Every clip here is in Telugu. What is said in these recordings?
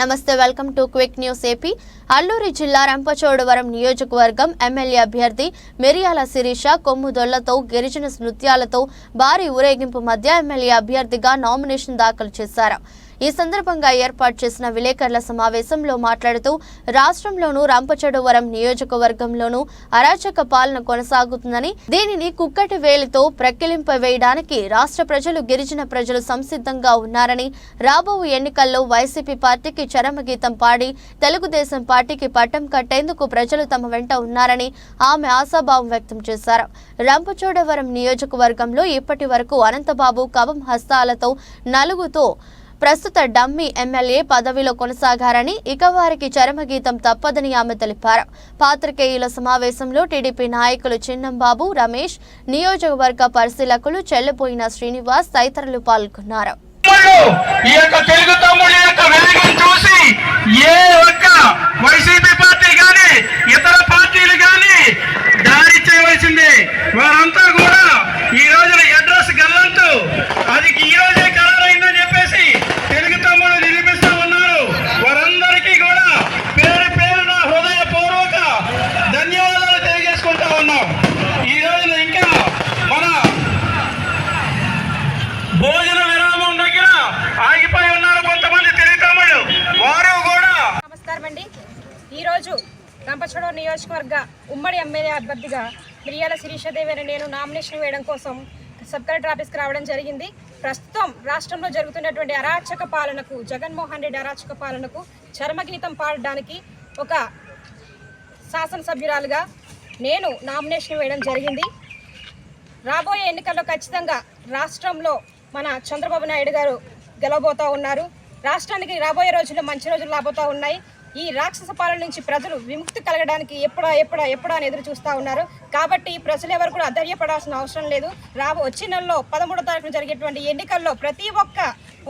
నమస్తే welcome to quick news AP. Alluri జిల్లా రంపచోడవరం నియోజకవర్గం ఎమ్మెల్యే అభ్యర్థి మిరియాల శిరీష కొమ్ముదొళ్ళతో గిరిజన నృత్యాలతో భారీ ఊరేగింపు మధ్య ఎమ్మెల్యే అభ్యర్థిగా నామినేషన్ దాఖలు చేశారు. ఈ సందర్భంగా ఏర్పాటు చేసిన విలేకరుల సమావేశంలో మాట్లాడుతూ రాష్ట్రంలోనూ రంపచోడవరం నియోజకవర్గంలోనూ అరాచక పాలన కొనసాగుతుందని దీనిని కుక్కటి వేలితో ప్రక్కిలింపవేయడానికి రాష్ట్ర ప్రజలు గిరిజన ప్రజలు సంసిద్ధంగా ఉన్నారని రాబో ఎన్నికల్లో వైసీపీ పార్టీకి చరమగీతం పాడి తెలుగుదేశం పార్టీకి పట్టం కట్టేందుకు ప్రజలు తమ వెంట ఉన్నారని ఆమె ఆశాభావం వ్యక్తం చేశారు. రంపచోడవరం నియోజకవర్గంలో ఇప్పటి వరకు అనంతబాబు కవం హస్తాలతో నలుగుతో ప్రస్తుత డమ్మీ ఎమ్మెల్యే పదవిలో కొనసాగారని ఇక వారికి చరమగీతం తప్పదని ఆమె తెలిపారు. పాత్రికేయుల సమావేశంలో టీడీపీ నాయకులు చిన్నంబాబు రమేష్ నియోజకవర్గ పరిశీలకులు చెల్లిపోయిన శ్రీనివాస్ తదితరులు పాల్గొన్నారు. ఈ యొక్క తెలుగు యొక్క వెలుగును చూసి ఏ ఉన్నాం ఈ రోజున ఇంకా మన భోజన విరామం దగ్గర ఆగిపోయి ఉన్నారు కొంతమంది తెలియతమ్ముళ్ళు వారు కూడా నమస్కారం అండి. ఈరోజు రంపచోడవరం నియోజకవర్గ ఉమ్మడి ఎమ్మెల్యే అభ్యర్థిగా మిరియాల శిరీషదేవి అని నేను నామినేషన్ వేయడం కోసం సబ్ కలెక్టర్ ఆఫీస్కి రావడం జరిగింది. ప్రస్తుతం రాష్ట్రంలో జరుగుతున్నటువంటి అరాచక పాలనకు జగన్మోహన్ రెడ్డి అరాచక పాలనకు చర్మగీతం పాడడానికి ఒక శాసనసభ్యురాలుగా నేను నామినేషన్ వేయడం జరిగింది. రాబోయే ఎన్నికల్లో ఖచ్చితంగా రాష్ట్రంలో మన చంద్రబాబు నాయుడు గారు గెలవబోతూ ఉన్నారు. రాష్ట్రానికి రాబోయే రోజుల్లో మంచి రోజులు రాబోతూ ఉన్నాయి. ఈ రాక్షస పాలన నుంచి ప్రజలు విముక్తి కలగడానికి ఎప్పుడా ఎప్పుడా ఎప్పుడా అని ఎదురు చూస్తూ ఉన్నారు. కాబట్టి ప్రజలు ఎవరు కూడా అధైర్యపడాల్సిన అవసరం లేదు. రాబో వచ్చే నెలలో పదమూడో తారీఖున జరిగేటువంటి ఎన్నికల్లో ప్రతి ఒక్క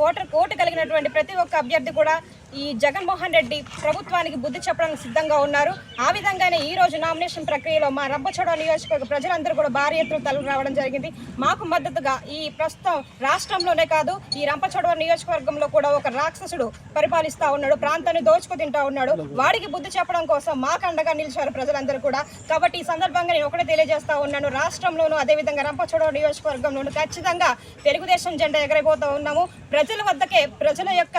ఓటర్ ఓటు కలిగినటువంటి ప్రతి ఒక్క అభ్యర్థి కూడా ఈ జగన్మోహన్ రెడ్డి ప్రభుత్వానికి బుద్ధి చెప్పడానికి సిద్ధంగా ఉన్నారు. ఆ విధంగానే ఈ రోజు నామినేషన్ ప్రక్రియలో మా రంపచోడ నియోజకవర్గ ప్రజలందరూ కూడా భారీ ఎత్తున తలలు రావడం జరిగింది. మాకు మద్దతుగా ఈ ప్రస్తుతం రాష్ట్రంలోనే కాదు ఈ రంపచోడవరం నియోజకవర్గంలో కూడా ఒక రాక్షసుడు పరిపాలిస్తూ ఉన్నాడు. ప్రాంతాన్ని దోచుకు తింటా ఉన్నాడు. వాడికి బుద్ధి చెప్పడం కోసం మాకు అండగా నిలిచారు ప్రజలందరూ కూడా. కాబట్టి ఈ సందర్భంగా నేను ఒకటే తెలియజేస్తా ఉన్నాను. రాష్ట్రంలోనూ అదేవిధంగా రంపచోడవరం నియోజకవర్గంలోనూ ఖచ్చితంగా తెలుగుదేశం జెండా ఎగరైపోతా ఉన్నాము. ప్రజల వద్దకే ప్రజల యొక్క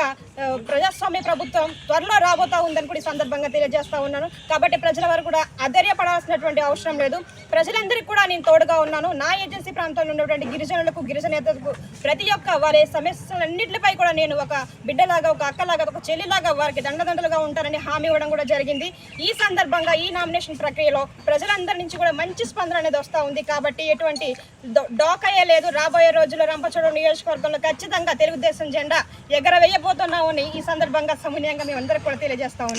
ప్రజాస్వామ్య ప్రభుత్వం త్వరలో రాబోతా ఉందని కూడా ఈ సందర్భంగా తెలియజేస్తా ఉన్నాను. కాబట్టి ప్రజల వారు కూడా అధైర్యపడాల్సినటువంటి అవసరం లేదు. ప్రజలందరికీ కూడా నేను తోడుగా ఉన్నాను. నా ఏజెన్సీ ప్రాంతంలో ఉన్నటువంటి గిరిజనులకు గిరిజనేతలకు ప్రతి ఒక్క వారి సమస్యలన్నింటిపై కూడా నేను ఒక బిడ్డలాగా ఒక అక్కలాగా ఒక చెల్లిలాగా వారికి దండదండలుగా చేస్తారని హామీ ఇవ్వడం కూడా జరిగింది. ఈ సందర్భంగా ఈ నామినేషన్ ప్రక్రియలో ప్రజలందరి నుంచి కూడా మంచి స్పందన అనేది వస్తూ ఉంది. కాబట్టి ఎటువంటి డో- డోకయ్యే లేదు. రాబోయే రోజుల్లో రంపచోడ నియోజకవర్గంలో ఖచ్చితంగా తెలుగుదేశం జెండా ఎగరవేయబోతున్నామని ఈ సందర్భంగా సమన్యంగా మేము అందరికీ కూడా తెలియజేస్తా